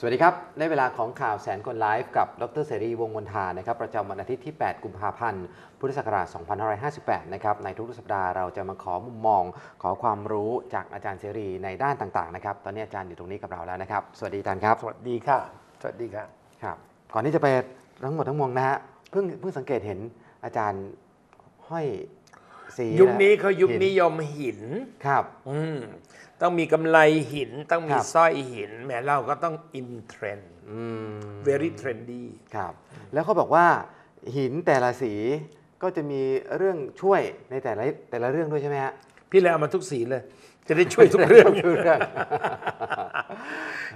สวัสดีครับในเวลาของข่าวแสนคนไลฟ์กับ ดรเสรีวงศ์มนทานะครับ ประจำวันอาทิตย์ที่ 8 กุมภาพันธ์ พุทธศักราช 2558 นะครับ ในทุกๆสัปดาห์เราจะมาขอมุมมอง ขอความรู้จากอาจารย์เสรีในด้านต่างๆ นะครับ ตอนนี้อาจารย์อยู่ตรงนี้กับเราแล้วนะครับ สวัสดีอาจารย์ครับ สวัสดีค่ะ สวัสดีค่ะ ครับ ก่อนที่จะไปทั้งหมดทั้งมวลนะฮะ เพิ่งเพิ่งสังเกตเห็นอาจารย์ห้อยสียุคนี้เขายุคหินิยมหิน ครับ อืม ต้องมีกำไรหิน ต้องมีครับสร้อยหินแหมเราก็ต้องอินเทรนด์อืม very trendy ครับ แล้วเขาบอกว่าหินแต่ละสีก็จะมีเรื่องช่วยในแต่ละแต่ละเรื่องด้วยใช่ไหมฮะพี่เลยเอามาทุกสีเลย จะได้ช่วยทุกเรื่องทุกเรื่อง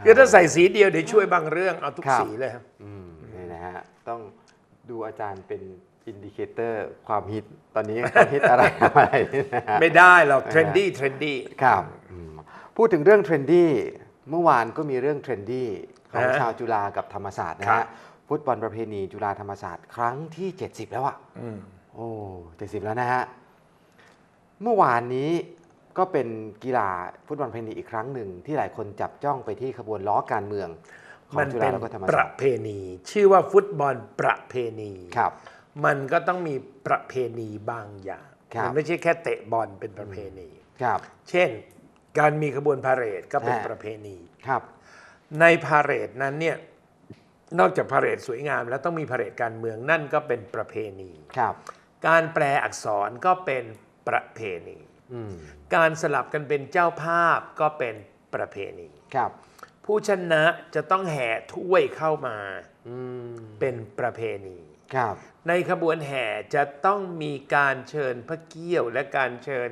คือถ้าใส่สีเดียวเดี๋ยวช่วยบางเรื่องเอาทุกครับสีเลยครับอืมนี่นะฮะต้องดูอาจารย์เป็นอินดิเคเตอร์ความฮิตตอนนี้ความฮิตอะไรอะไรนี่นะฮะไม่ได้หรอก trendy trendy ครับอืม พูดถึงเรื่องเทรนดี้เมื่อวานก็มีเรื่องเทรนดี้ของฮะชาวจุฬากับธรรมศาสตร์นะครัฮะบ ฟุตบอลประเพณีจุฬาธรรมศาสตร์ครั้งที่ 70 แล้วอะอืมโอ้เจ็ดสิบแล้วนะฮะ เมื่อวานนี้ก็เป็นกีฬาฟุตบอลเพณีอีกครั้งหนึ่ง ที่หลายคนจับจ้องไปที่ขบวนล้อการเมืองขอมังนจุเป็ฬานแล้วก็ธรรมปศาระสตร์เพณี ชื่อว่าฟุตบอลประเพณี ครับ มันก็ต้องมีประเพณีบางอย่าง ครับ มัไม่ใช่แค่เตะบอลเป็นประเพณี ครับ เช่น การมีขบวนพาเหรดก็เป็นฮะประเพณี ครับ ในพาเหรดนั้นเนี่ยนอกจากพาเหรดสวยงาม แล้วต้องมีพาเหรดการเมืองนั่นก็เป็นประเพณี ครับ การแปลอักษรก็เป็นประเพณีอืมการสลับกันเป็นเจ้าภาพก็เป็นประเพณี ครับ ผู้ชนะจะต้องแห่ถ้วยเข้ามาอืมเป็นประเพณีครับในขบวนแห่จะต้องมีการเชิญพระเกี้ยวและการเชิญ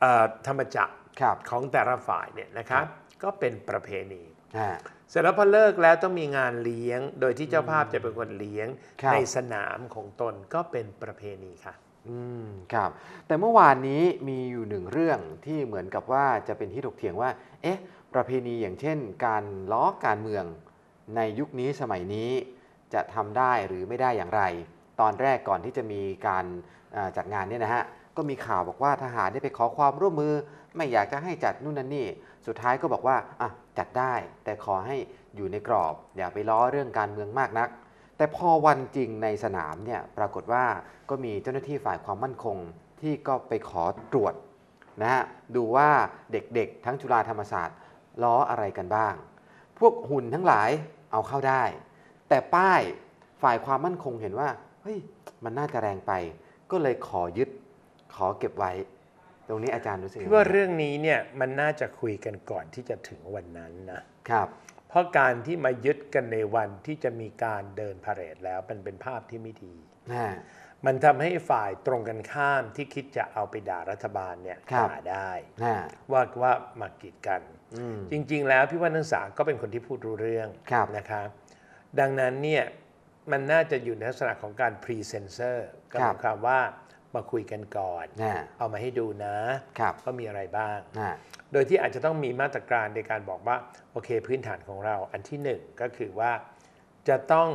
เอ่อธรรมจักร ครับ ของแต่ละฝ่ายเนี่ยนะครับ ก็เป็นประเพณีฮะ เสร็จแล้วพอเลิกแล้วต้องมีงานเลี้ยง โดยที่เจ้าภาพจะเป็นคนเลี้ยงครับ ในสนามของตนก็เป็นประเพณีค่ะ อืมครับ แต่เมื่อวานนี้มีอยู่หนึ่งเรื่องที่เหมือนกับว่าจะเป็นที่ถกเถียงว่า เอ๊ะ ประเพณีอย่างเช่น การล้อการเมืองในยุคนี้สมัยนี้จะทำได้หรือไม่ได้อย่างไร ตอนแรกก่อนที่จะมีการอ่าจัดงานเนี่ยนะฮะ ก็มีข่าวบอกว่าทหารได้ไปขอความร่วมมือ ไม่อยากจะให้จัดนู่นนั่นนี่ สุดท้ายก็บอกว่าอะจัดได้แต่ขอให้อยู่ในกรอบ อย่าไปล้อเรื่องการเมืองมากนัก แต่พอวันจริงในสนามเนี่ยปรากฏว่าก็มีเจ้าหน้าที่ฝ่ายความมั่นคง ที่ก็ไปขอตรวจนะฮะดูว่าเด็กๆ ทั้งจุฬาธรรมศาสตร์ล้ออะไรกันบ้าง พวกหุ่นทั้งหลายเอาเข้าได้ แต่ป้ายฝ่ายความมั่นคงเห็นว่าเฮ้ยมันน่าจะแรงไป ก็เลยขอยึด ขอเก็บไว้ ตรงนี้อาจารย์รู้สึกยังพี่ไงว่าเรื่องนี้เนี่ยมันน่าจะคุยกันก่อนที่จะถึงวันนั้นนะครับ เพราะการที่มายึดกันในวันที่จะมีการเดินพาเหรดแล้วมันเป็นภาพที่ไม่ดีนะมันทำให้ฝ่ายตรงกันข้ามที่คิดจะเอาไปด่ารัฐบาลเนี่ยครับด่าได้นะว่าว่ามากีดกันอืมจริง ๆ แล้วพี่ว่านักศึกษาก็เป็นคนที่พูดรู้เรื่องครับนะครับ ดังนั้นเนี่ยมันน่าจะอยู่ในลักษณะของการพรีเซนเซอร์ก็หครัมาบยความว่า มาคุยกันก่อนนะเอามาให้ดูนะครับว่ามีอะไรบ้างนะโดยที่อาจจะต้องมีมาตรการในการบอกว่า โอเคพื้นฐานของเราอันที่หนึ่งก็คือว่าจะต้อง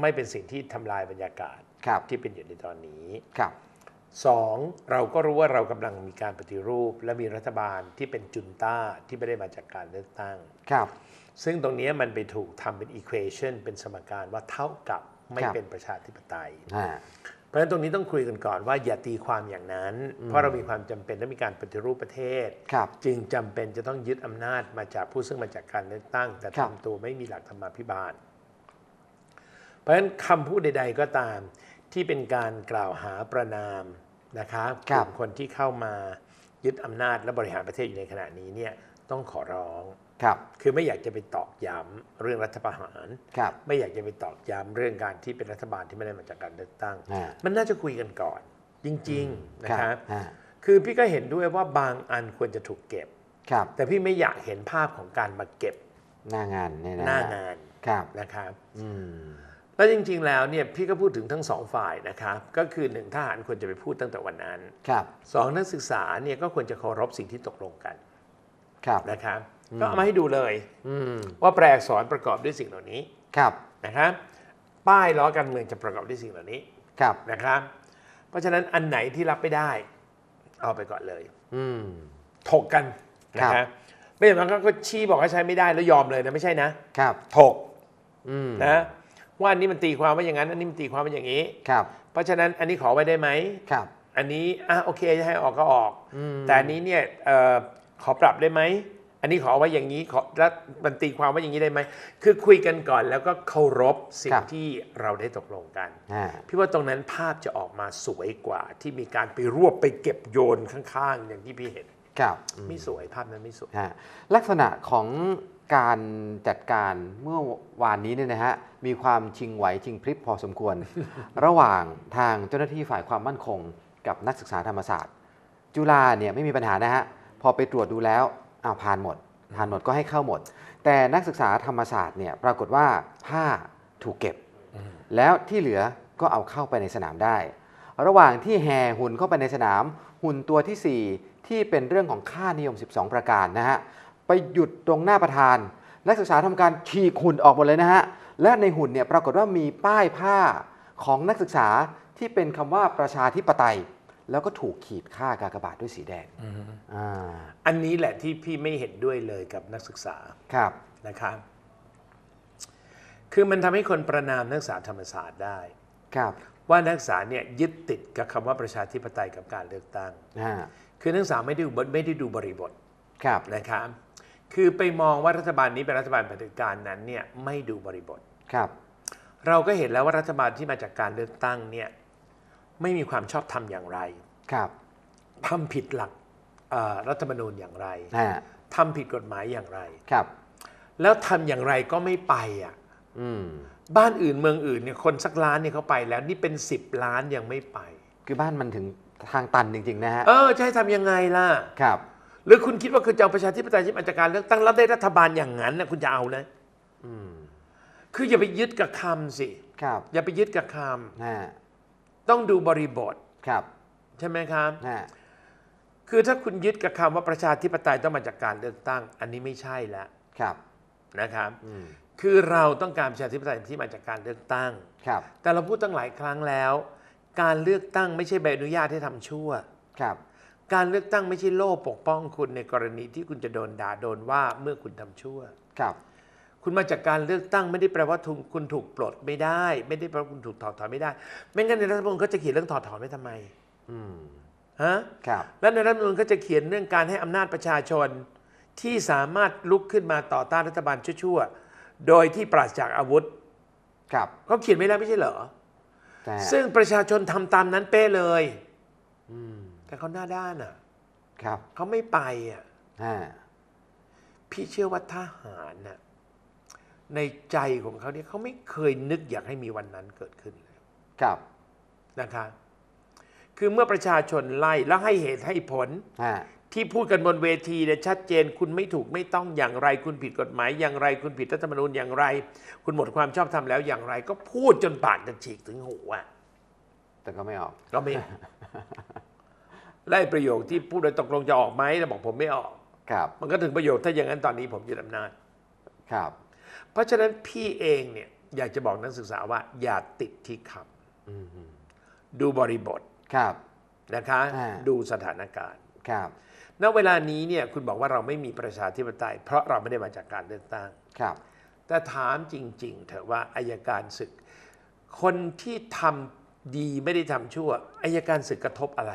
ไม่เป็นสิ่งที่ทำลายบรรยากาศครับที่เป็นอยู่ในตอนนี้ครับสองเราก็รู้ว่าเรากำลังมีการปฏิรูป และมีรัฐบาลที่เป็นจุนต้าที่ไม่ได้มาจากการเลือกตั้งครับซึ่งตรงนี้มันไปถูกทำเป็น equation เป็นสมการว่าเท่ากับไม่ครับเป็นประชาธิปไตยนะเพ ราะฉะนั้นตรงนี้ต้องคุยกันก่อนว่าอย่าตีความอย่างนั้น เพราะเรามีความจำเป็นต้องมีการปฏิรูปประเทศครับจึงจำเป็นจะต้องยึดอำนาจมาจากผู้ซึ่งมาจากการเลือกตั้ง แต่ครับทำตัวไม่มีหลักธรรมาภิบาล เพราะฉะนั้นคำพูดใด ๆ ก็ตามที่เป็นการกล่าวหาประนามนะครับครับกลุ่มคนที่เข้ามายึดอำนาจและบริหารประเทศอยู่ในขณะนี้เนี่ยต้องขอร้อง ครับคือไม่อยากจะไปตอกย้ำเรื่องรัฐประหารครับไม่อยากจะไปตอกย้ำเรื่องการที่เป็นรัฐบาลที่ไม่ได้มาจากการเลือกตั้ง อ่า มันน่าจะคุยกันก่อน จริง ๆ นะครับ อ่าคือพี่ก็เห็นด้วยว่าบางอันควรจะถูกเก็บ ครับแต่พี่ไม่อยากเห็นภาพของการมาเก็บหน้างานเนี่ยนะหน้างานครับนะครับ อืมแล้วจริง ๆ แล้วเนี่ยพี่ก็พูดถึงทั้งสองฝ่ายนะครับ ก็คือหนึ่งทหารควรจะไปพูดตั้งแต่วันนั้นครับสองนักศึกษาเนี่ยก็ควรจะเคารพสิ่งที่ตกลงกันครับนะครับ ก็เอามาให้ดูเลยอืมว่าแปลอักษรประกอบด้วยสิ่งเหล่านี้ครับนะครับป้ายล้อการเมืองจะประกอบด้วยสิ่งเหล่านี้ครับนะครับ เพราะฉะนั้นอันไหนที่รับไม่ได้ เอาไปก่อนเลยอืมถกกันนะครัครับบไม่อย่างนั้นก็ชี้บอกให้ใช้ไม่ได้แล้วยอมเลยนะไม่ใช่นะครับถกอืมนะว่าอันนี้มันตีความว่าอย่างนั้น อันนี้มันตีความว่าอย่างนี้ครับ เพราะฉะนั้นอันนี้ขอไว้ได้ไหมครับ อันนี้อะโอเคจะให้ออกก็ออกอืมแต่อันนี้เนี่ยเอ่อขอปรับได้ไหม อันนี้ขอไว้อย่างนี้ขอแล้วมันตีความว่าอย่างนี้ได้ไหมคือคุยกันก่อนแล้วก็เคารพสิ่คงรับที่เราได้ตกลงกันอ่าพี่ว่าตรงนั้นภาพจะออกมาสวยกว่า ที่มีการไปรวบไปเก็บโยนข้างๆ อย่างที่พี่เห็นครับอืมไม่สวยภาพนั้นไม่สวยฮะลักษณะของการจัดการเมื่อวานนี้เนี่ยนะฮะมีความชิงไหวชิงพริบพอสมควร ระหว่างทางเจ้าหน้าที่ฝ่ายความมั่นคง กับนักศึกษาธรรมศาสตร์ จุฬาเนี่ยไม่มีปัญหานะฮะพอไปตรวจดูแล้ว อ้าวผ่านหมดผ่านหมดก็ให้เข้าหมด แต่นักศึกษาธรรมศาสตร์เนี่ยปรากฏว่าผ้าถูกเก็บ แล้วที่เหลือก็เอาเข้าไปในสนามได้ ระหว่างที่แห่หุ่นเข้าไปในสนาม หุ่นตัวทีสี่4 ที่เป็นเรื่องของค่านิยม 12 ประการนะฮะไปหยุดตรงหน้าประธาน นักศึกษาทำการฉีหุ่นออกหมดเลยนะฮะและในหุ่นเนี่ยปรากฏว่ามีป้ายผ้าของนักศึกษาที่เป็นคำว่าประชาธิปไตย แล้วก็ถูกขีดค่ากากบาทด้วยสีแดงอ่าอันนี้แหละที่พี่ไม่เห็นด้วยเลยกับนักศึกษาครับนะครับ คือมันทำให้คนประนามนักศึกษาธรรมศาสตร์ได้ ครับ ว่านักศึกษาเนี่ยยึดติดกับคำว่าประชาธิปไตยกับการเลือกตั้ง อ่าคือนักศึกษาไม่ได้ดูไม่ได้ดูบริบทครับนะครับคือไปมองว่ารัฐบาลนี้เป็นรัฐบาลเผด็จการนั้นเนี่ยไม่ดูบริบท ครับ เราก็เห็นแล้วว่ารัฐบาลที่มาจากการเลือกตั้งเนี่ย ไม่มีความชอบธรรมอย่างไรครับทำผิดหลักเอ่อรัฐธรรมนูญอย่างไรอ่าทำผิดกฎหมายอย่างไรครับ แล้วทำอย่างไรก็ไม่ไปอะอืมบ้านอื่นเมืองอื่นเนี่ยคนสักล้านเนี่ยเขาไปแล้วนี่เป็น10ล้านยังไม่ไป คือบ้านมันถึงทางตันจริงๆนะฮะเออจะให้ทำยังไงล่ะครับ หรือคุณคิดว่าคุณจะเอาประชาธิปไตยที่มาจากการเลือกตั้งแล้วได้รัฐบาลอย่างนั้นนะคุณจะเอานะอืมคืออย่าไปยึดกับคำสิครับ อย่าไปยึดกับคอ่าำ ต้องดูบริบทครับใช่ไหมครับอ่าคือถ้าคุณยึดกับคำว่าประชาธิปไตยต้องมาจากการเลือกตั้ง อันนี้ไม่ใช่แล้วครับ นะครับ อืมคือเราต้องการประชาธิปไตยที่มาจากการเลือกตั้ง ครับแต่เราพูดตั้งหลายครั้งแล้ว การเลือกตั้งไม่ใช่ใบอนุญาตให้ทำชั่ว ครับ การเลือกตั้งไม่ใช่โล่ปกป้องคุณในกรณีที่คุณจะโดนด่าโดนว่าเมื่อคุณทำชั่ว ครับ คุณมาจากการเลือกตั้งไม่ได้แปลว่าทุกคุณถูกปลดไม่ได้ ไม่ได้แปลว่าคุณถูกถอดถอนไม่ได้ ไม่งั้นในรัฐธรรมนูญก็จะเขียนเรื่องถอดถอนไว้ทำไมอืมฮะครับ และในรัฐธรรมนูญก็จะเขียนเรื่องการให้อำนาจประชาชน ที่สามารถลุกขึ้นมาต่อต้านรัฐบาลชั่วๆโดยที่ปราศจากอาวุธครับเขาเขียนไม่ได้ไม่ใช่เหรอ แต่ซึ่งประชาชนทำตามนั้นเป๊ะเลย อืมแต่เขาหน้าด้านอะครับเขาไม่ไปอะ อ่าพี่เชื่อว่าทหารน่ะ ในใจของเขาเนี่ยเขาไม่เคยนึกอยากให้มีวันนั้นเกิดขึ้นเลยครับนะคะ คือเมื่อประชาชนไล่แล้วให้เหตุให้ผลอ่าที่พูดกันบนเวทีเนี่ยชัดเจน คุณไม่ถูกไม่ต้องอย่างไร คุณผิดกฎหมายอย่างไร คุณผิดรัฐธรรมนูญอย่างไร คุณหมดความชอบธรรมแล้วอย่างไร ก็พูดจนปากจะฉีกถึงหูอะแต่ก็ไม่ออก ก็ไม่ไล่ประโยคที่พูดโดยตกลงจะออกไหมแล้วบอกผมไม่ออก ครับ มันก็ถึงประโยคถ้าอย่างนั้นตอนนี้ผมยึดอำนาจ ครับ เพราะฉะนั้นพี่เองเนี่ยอยากจะบอกนักศึกษาว่า อย่าติดที่คอืมอืมำดูบริบทครับนะคะอ่าดูสถานการณ์ครับณเวลานี้เนี่ยคุณบอกว่าเราไม่มีประชาธิปไตย เพราะเราไม่ได้มาจากการเลือกตั้งครับ แต่ถามจริง ๆ เถอะว่าอายการศึก คนที่ทำดีไม่ได้ทำชั่วอายการศึกกระทบอะไร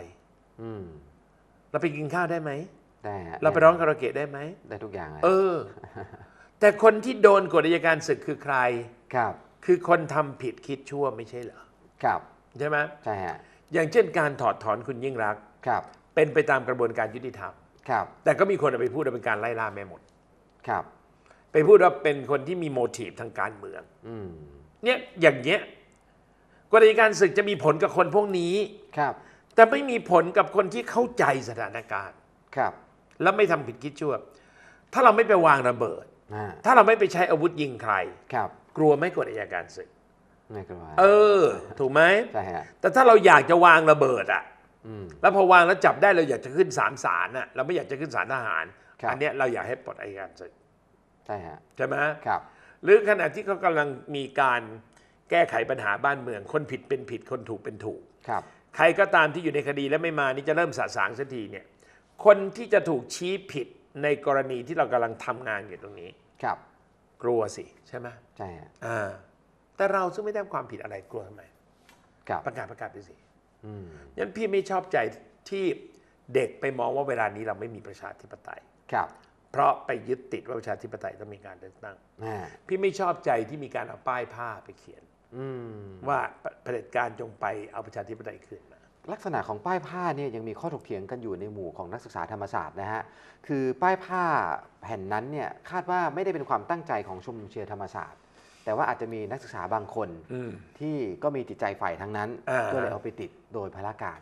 อืมเราไปกินข้าวได้ไหมได้ฮะเราไปร้องคาราโอเกะได้ไหมได้ทุกอย่างเลยเออ แต่คนที่โดนกฎอายการศึกคือใคร ครับ คือคนทำผิดคิดชั่วไม่ใช่เหรอ ครับ ใช่ไหมใช่ฮะ อย่างเช่นการถอดถอนคุณยิ่งรักษณ์ครับ เป็นไปตามกระบวนการยุติธรรม ครับ แต่ก็มีคนเอาไปพูดว่าเป็นการไล่ล่าแม่หมด ครับ ไปพูดว่าเป็นคนที่มีโมทีฟทางการเมือง อืม เนี่ยอย่างเงี้ยกฎอัยการศึกจะมีผลกับคนพวกนี้ ครับ แต่ไม่มีผลกับคนที่เข้าใจสถานการณ์ ครับ แล้วไม่ทำผิดคิดชั่ว ถ้าเราไม่ไปวางระเบิดอ่า ถ้าเราไม่ไปใช้อาวุธยิงใครครับ กลัวไหม่กฎอัยการศึกไม่กลัวเออ ถูกไหมใช่ฮะแต่ถ้าเราอยากจะวางระเบิดอะอืมแล้วพอวางแล้วจับได้เราอยากจะขึ้นศาลศาลน่ะเราไม่อยากจะขึ้นศาลทหารครับอันเนี้ยเราอยากให้ปลดอัยการศึกใช่ฮะใช่ไหมครับ หรือขณะที่เขากำลังมีการแก้ไขปัญหาบ้านเมือง คนผิดเป็นผิดคนถูกเป็นถูกครับ ใครก็ตามที่อยู่ในคดีและไม่มานี่จะเริ่มสะสางสักทีเนี่ย คนที่จะถูกชี้ผิดในกรณีที่เรากำลังทำงานอยู่ตรงนี้ ครับ กลัวสิใช่ไหมใช่ฮะอ่าแต่เราซึ่งไม่ได้ความผิดอะไรกลัวทำไม ครับประกาศประกาศไปสิอืมงั้นพี่ไม่ชอบใจที่เด็กไปมองว่าเวลานี้เราไม่มีประชาธิปไตย ครับเพราะไปยึดติดว่าประชาธิปไตยต้องมีการเลือกตั้ง อ่าพี่ไม่ชอบใจที่มีการเอาป้ายผ้าไปเขียน อืมว่าเผด็จการจงไปเอาประชาธิปไตยคืนมา ลักษณะของป้ายผ้าเนี่ยยังมีข้อถกเถียงกันอยู่ในหมู่ของนักศึกษาธรรมศาสตร์นะฮะ คือป้ายผ้าแผ่นนั้นเนี่ยคาดว่าไม่ได้เป็นความตั้งใจของชมรมเชียร์ธรรมศาสตร์ แต่ว่าอาจจะมีนักศึกษาบางคนอืมที่ก็มีจิตใจฝ่ายทั้งนั้นอ่าก็เลยเอาไปติดโดยพละการ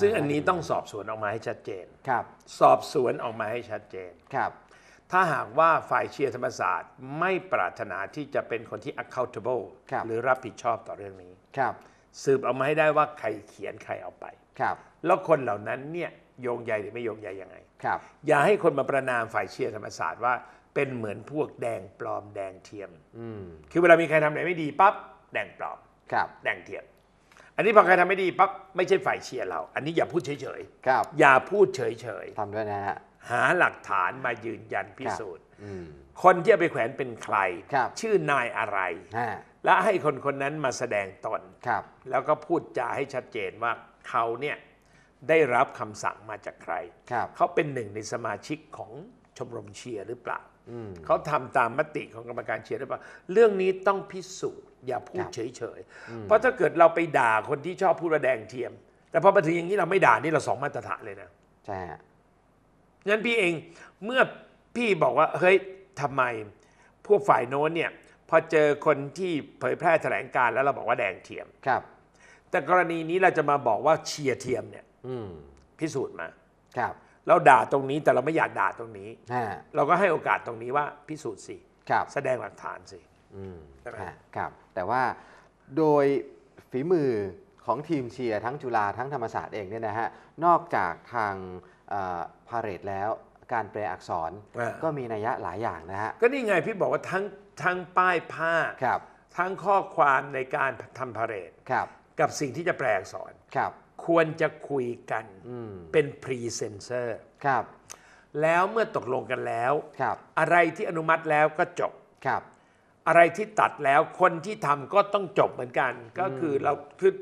ซึ่งอันนี้ต้องสอบสวนออกมาให้ชัดเจนครับ สอบสวนออกมาให้ชัดเจนครับ ถ้าหากว่าฝ่ายเชียร์ธรรมศาสตร์ ไม่ปรารถนาที่จะเป็นคนที่ accountable ครับหรือรับผิดชอบต่อเรื่องนี้ครับ สืบออกมาให้ได้ว่าใครเขียนใครเอาไป ครับ แล้วคนเหล่านั้นเนี่ยโยงใยหรือไม่โยงใยยังไง ครับ อย่าให้คนมาประนามฝ่ายเชียร์ธรรมศาสตร์ว่าเป็นเหมือนพวกแดงปลอมแดงเทียม อืม คือเวลามีใครทำอะไรไม่ดีปั๊บแดงปลอม ครับ แดงเทียม อันนี้พอใครทำไม่ดีปั๊บไม่ใช่ฝ่ายเชียร์เรา อันนี้อย่าพูดเฉยครับๆอย่าพูดเฉยทำด้วยนะฮะ ๆหาหลักฐานมายืนยันพิสูจน์ อืม คนที่เอาไปแขวนเป็นใคร ครับ ชื่อนายอะไร ฮะ และให้คนคนนั้นมาแสดงตนครับ แล้วก็พูดจาให้ชัดเจนว่าเขาเนี่ยได้รับคำสั่งมาจากใครครับเขาเป็นหนึ่งในสมาชิกของชมรมเชียร์หรือเปล่าอืมเขาทำตามมติของกรรมการเชียร์หรือเปล่า เรื่องนี้ต้องพิสูจน์อย่าพูดครับเฉยๆ เพราะถ้าเกิดเราไปด่าคนที่ชอบพูดว่าแดงเทียม แต่พอมาถึงอย่างนี้เราไม่ด่านี่เราสองมาตรฐานเลยนะใช่ฮะงั้นพี่เองเมื่อพี่บอกว่าเฮ้ยทำไมพวกฝ่ายโน้นเนี่ย พอเจอคนที่เผยแพร่แถลงการณ์แล้วเราบอกว่าแดงเทียม ครับ แต่กรณีนี้เราจะมาบอกว่าเชียร์เทียมเนี่ยอืมพิสูจน์มา ครับเราด่าตรงนี้แต่เราไม่อยากด่าตรงนี้ ฮะเราก็ให้โอกาสตรงนี้ว่าพิสูจน์สิ ครับแสดงหลักฐานสิ อืมใช่ไหม ฮะครับ แต่ว่าโดยฝีมือของทีมเชียร์ทั้งจุฬาทั้งธรรมศาสตร์เองเนี่ยนะฮะนอกจากทางพาเรดแล้ว การแปลอักษรอ่า ก็มีนัยยะหลายอย่างนะฮะ ก็นี่ไงพี่บอกว่าทั้งทั้งป้ายผ้า ครับ ทั้งข้อความในการทำพาเหรดครับ กับสิ่งที่จะแปลอักษร ครับ ควรจะคุยกันอืม เป็นพรีเซนเซอร์ครับ แล้วเมื่อตกลงกันแล้ว ครับ อะไรที่อนุมัติแล้วก็จบ ครับ อะไรที่ตัดแล้วคนที่ทำก็ต้องจบเหมือนกัน ก็คือเราคือ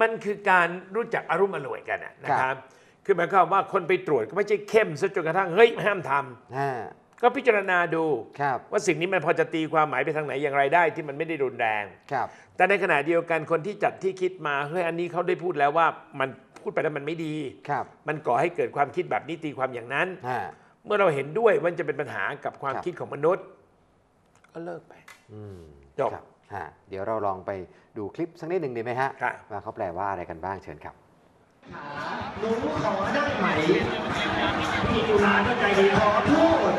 มันคือการรู้จักอารมณ์อร่วยกันอะนะคครัรับ บ คือหมายความว่าคนไปตรวจก็ไม่ใช่เข้มซะจนกระทั่งเฮ้ยห้ามทำฮะก็พิจารณาดู ครับว่าสิ่งนี้มันพอจะตีความหมายไปทางไหนอย่างไรได้ที่มันไม่ได้รุนแรง ครับ แต่ในขณะเดียวกันคนที่จัดที่คิดมาเฮ้ยอันนี้เขาได้พูดแล้วว่ามันพูดไปแล้วมันไม่ดี ครับมันก่อให้เกิดความคิดแบบนี้ตีความอย่างนั้นฮะเมื่อเราเห็นด้วยว่าจะเป็นปัญหากับความครับ คิดของมนุษย์ ก็เลิกไป อืมจบ ครับฮะเดี๋ยวเราลองไปดูคลิปสักนิดหนึ่งดีไหมฮะค่ะ ว่าเขาแปลว่าอะไรกันบ้างเชิญครับ หนูขอได้ไหม พี่จุฬาก็ใจดีขอพูด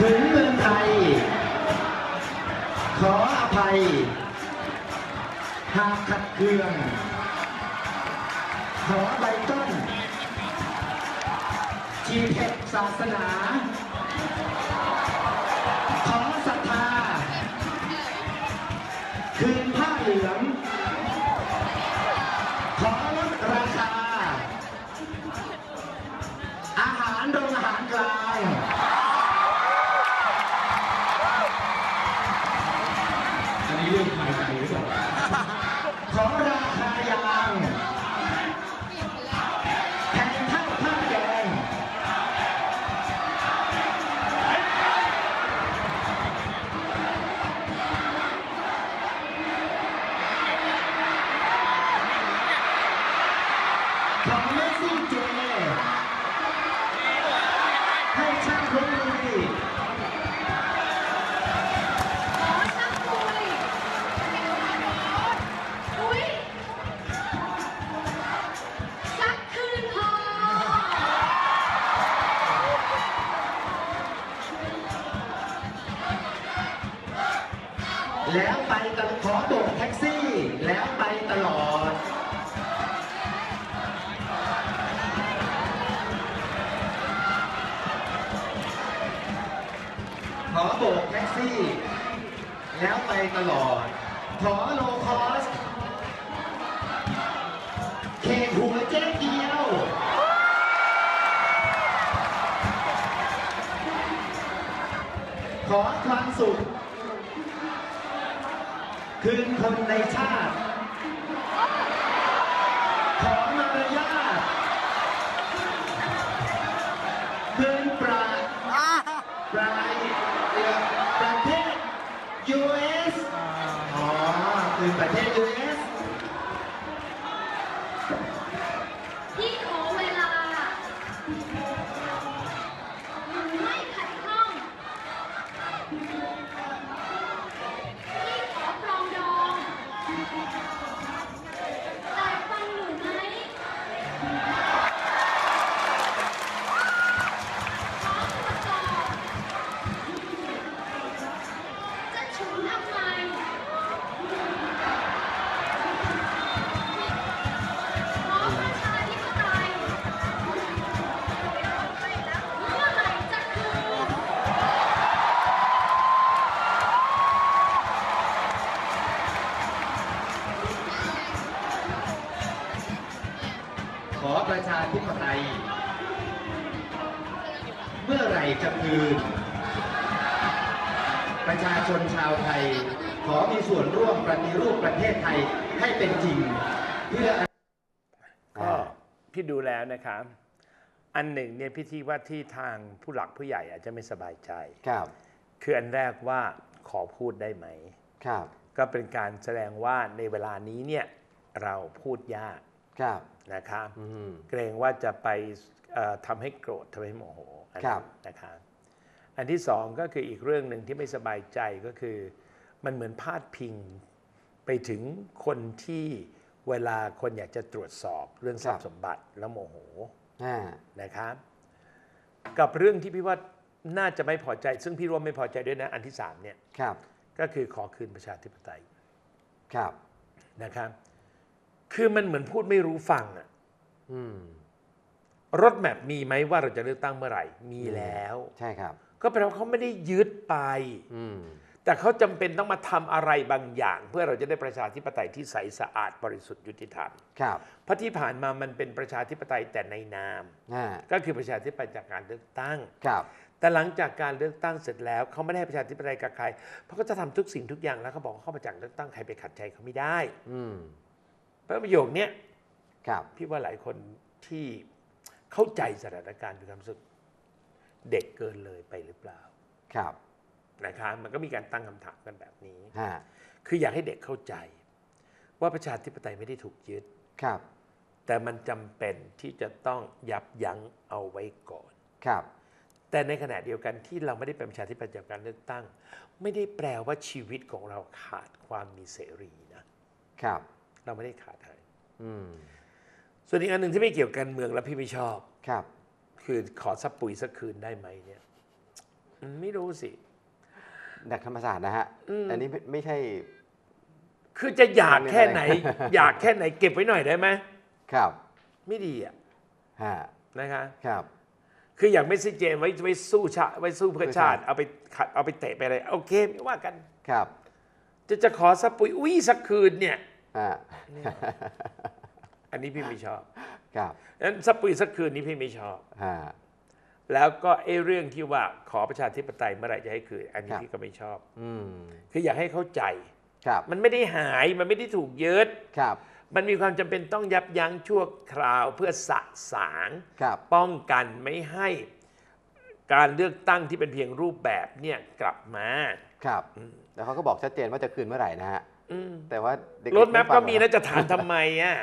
ถึงเมืองไทย ขออภัย หากขัดเคือง ขอใบต้นชีเพกศาสนา ขอโบกแท็กซี่ แล้วไปตลอด ขอโลคอสเคหัวแจ๊กเดียว ขอความสุข คืนคนในชาติ ประชาธิปไตย เมื่อไหร่จะคืน ประชาชนชาวไทย ขอมีส่วนร่วมปฏิรูปประเทศไทยให้เป็นจริงเพื่อก็พี่ดูแล้วนะครับ อันหนึ่งเนี่ยพี่ที่ว่าที่ทางผู้หลักผู้ใหญ่อาจจะไม่สบายใจครับ คืออันแรกว่าขอพูดได้ไหมครับ ก็เป็นการแสดงว่าในเวลานี้เนี่ยเราพูดยากครับ นะครับอืมเกรงว่าจะไปเอ่อทำให้โกรธทำให้โมโหอันครันั้บนนะครับอันที่สองก็คืออีกเรื่องหนึ่งที่ไม่สบายใจก็คือ มันเหมือนพาดพิงไปถึงคนที่เวลาคนอยากจะตรวจสอบเรื่องทรัพย์สมบัติแล้วโมโหอ่านะครับ กับเรื่องที่พี่ว่าน่าจะไม่พอใจ ซึ่งพี่ร่วมไม่พอใจด้วยนะอันที่สามเนี่ยครับก็คือขอคืนประชาธิปไตยครับนะครับ คือมันเหมือนพูดไม่รู้ฟังอะอืมรถแมพมีไหมว่าเราจะเลือกตั้งเมื่อไหร่ มีแล้ว ใช่ครับ ก็แปลว่าเขาไม่ได้ยึดไปอืมแต่เขาจำเป็นต้องมาทำอะไรบางอย่าง เพื่อเราจะได้ประชาธิปไตยที่ใสสะอาดบริสุทธิ์ยุติธรรมครับเพราะที่ผ่านมามันเป็นประชาธิปไตยแต่ในนามอ่าก็คือประชาธิปไตยจากการเลือกตั้งครับ แต่หลังจากการเลือกตั้งเสร็จแล้วเขาไม่ได้ให้ประชาธิปไตยกับใครเพราะเขาจะทำทุกสิ่งทุกอย่างแล้วเขาบอกว่าเข้ามาจากเลือกตั้งใครไปขัดใจเขาไม่ได้ อืม เพราะประโยคเนี้ยครับพี่ว่าหลายคนที่เข้าใจสถานการณ์มีความรู้สึกเด็กเกินเลยไปหรือเปล่า ครับ นะคะมันก็มีการตั้งคำถามกันแบบนี้ ฮะ คืออยากให้เด็กเข้าใจ ว่าประชาธิปไตยไม่ได้ถูกยึด ครับ แต่มันจำเป็นที่จะต้องยับยั้งเอาไว้ก่อน ครับ แต่ในขณะเดียวกันที่เราไม่ได้เป็นประชาธิปไตยจากการเลือกตั้ง ไม่ได้แปลว่าชีวิตของเราขาดความมีเสรีนะ ครับ เราไม่ได้ขาดอะไรอืมส่วนอีกอันหนึ่งที่ไม่เกี่ยวกับการเมืองแล้วพี่ไม่ชอบครับ คือขอสับปุ๋ยสักคืนได้ไหมเนี่ยอืมไม่รู้สิดักธรรมศาสตร์นะฮะอืมอันนี้ไม่ไม่ใช่ คือจะอยากแค่ไหนเรื่องอะไรอยากแค่ไหนเก็บไว้หน่อยได้ไหมครับ ไม่ดีอะฮะนะคะครับ คืออย่างเมสซี่เจไว้ไว้สู้ชาติไว้สู้เพื่อเพื่อชาชาติติ เอาไปขัดเอาไปเตะไปอะไรโอเคไม่ว่ากันครับ จะจะขอสักปุ๋ยอุ้ยสักคืนเนี่ย อ่าอันนี้พี่ไม่ชอบครับนั้นสักปุ๋ยสักคืนนี้พี่ไม่ชอบ ฮะ แล้วก็ไอ้เรื่องที่ว่าขอประชาธิปไตยเมื่อไหร่จะให้คืน อันนี้ครับ พี่ก็ไม่ชอบ อืม คืออยากให้เข้าใจ ครับ มันไม่ได้หายมันไม่ได้ถูกยึดครับ มันมีความจำเป็นต้องยับยั้งชั่วคราวเพื่อสะสาง ครับ ป้องกันไม่ให้การเลือกตั้งที่เป็นเพียงรูปแบบเนี่ยกลับมา ครับ แล้วเขาก็บอกชัดเจนว่าจะคืนเมื่อไหร่นะฮะ อืมแต่ว่าเด็กๆรถแมพไฟังก็มีเหรนะอจะถามทำไมอะ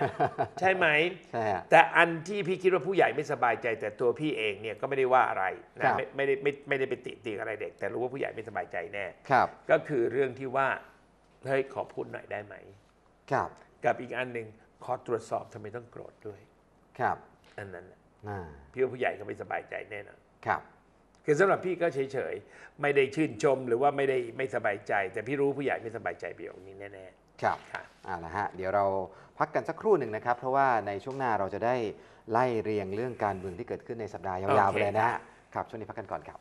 ใช่ไหม ใช่ฮะ แต่อันที่พี่คิดว่าผู้ใหญ่ไม่สบายใจ แต่ตัวพี่เองเนี่ยก็ไม่ได้ว่าอะไรครันะบไม่ไม่ได้ไม่ไม่ได้ไปติติอะไรเด็ก แต่รู้ว่าผู้ใหญ่ไม่สบายใจแน่ ครับก็คือเรื่องที่ว่าเฮ้ยขอพูดหน่อยได้ไหม ครับกับอีกอันหนึ่งขอตรวจสอบทำไมต้องโกรธด้วย ครับอันนั้นน่ะอ่าพี่ว่าผู้ใหญ่ก็ไม่สบายใจแน่นอนครับ คือสำหรับพี่ก็เฉยๆ ไม่ได้ชื่นชมหรือว่าไม่ได้ไม่สบายใจ แต่พี่รู้ผู้ใหญ่ไม่สบายใจประโยคนี้แน่ครับๆค่ะเอ่าละฮะเดี๋ยวเราพักกันสักครู่หนึ่งนะครับ เพราะว่าในช่วงหน้าเราจะได้ไล่เรียงเรื่องการเมืองที่เกิดขึ้นในสัปดาห์ยาวๆโอเคไปเลยนะฮะครับช่วงนี้พักกันก่อนครับ